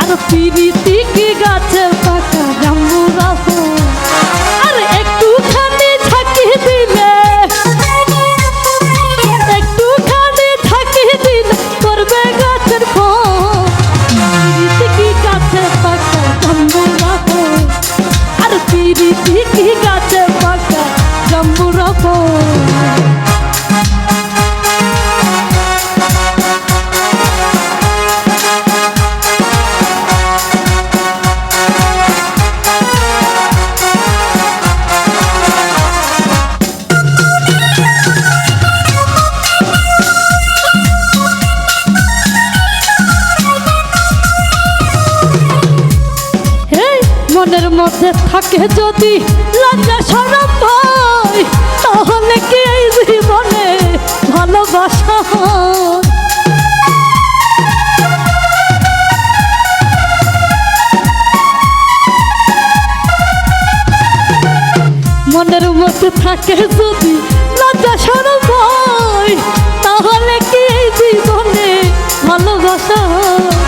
আর পিরিতি কি গাছে পাকা জাম্বুরা ফল আর একটুখানি থাকি দিলে একটুখানি থাকি দিলে করবে গাছের পিরিতি কি গাছে পাকা জাম্বুরা ফল আর পিরিতি কি গাছে পাকা জাম্বুরা ফল মনের মধ্যে থাকে যদি লজ্জা সরম ভয় তাহলে কি এই জীবনে ভালোবাসা? মনের মধ্যে থাকে যদি লজ্জা সরম ভয় তাহলে কি এই জীবনে ভালোবাসা হয়?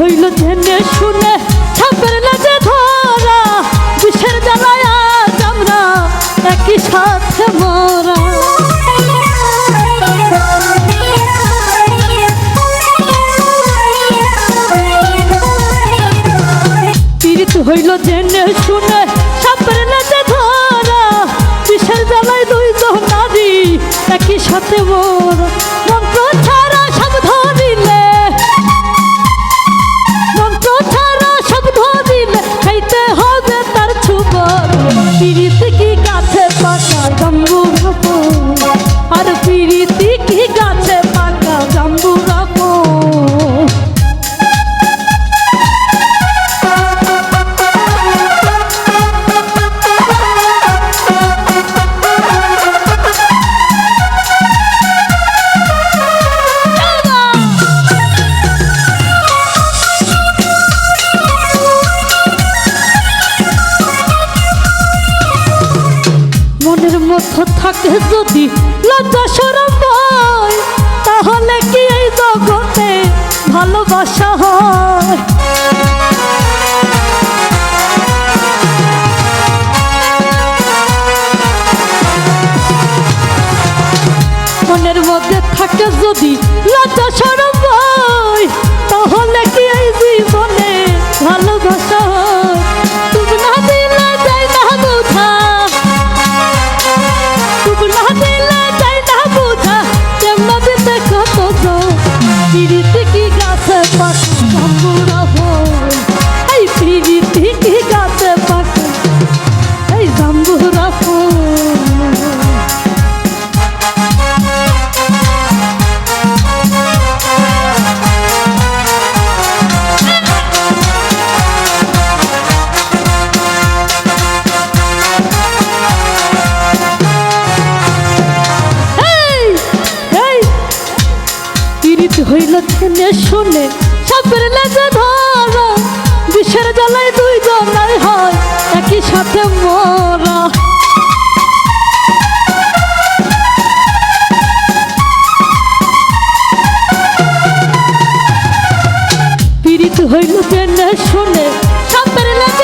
হইল জেনে শুনে, ছাপের লাজে ধরা, বিষের জ্বালায় আজ আমরা একই সাথে মরা। পীড়িত হইল জেনে শুনে, ছাপের লাজে ধরা, বিষের জ্বালায় দুইজন নারী একই সাথে মরা। থাকে যদি লজ্জা সরম তাহলে কি এই জগতে ভালোবাসা হয়? মনের মধ্যে থাকে যদি লজ্জা সরম হইল জেনে শুনে সাপের লেজে ধরা। বিষের জ্বালায় দুই জনাই হয়, একই সাথে মরা। পীড়িত হইল জেনে শুনে সাপের লেজে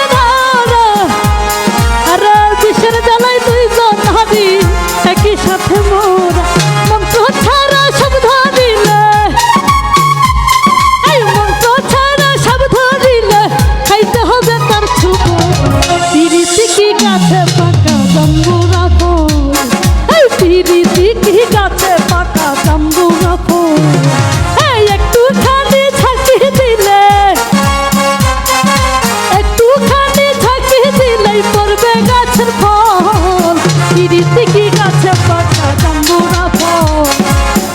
গাছের ফল পিড়ি থেকে গাছে পাকা জাম্বুরা ফল?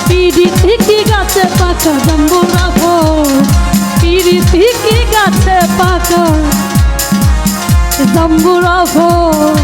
পিড়ি থেকে গাছে পাকা জাম্বুরা ফল? পিড়ি থেকে গাছে পাকা জাম্বুরা ফল?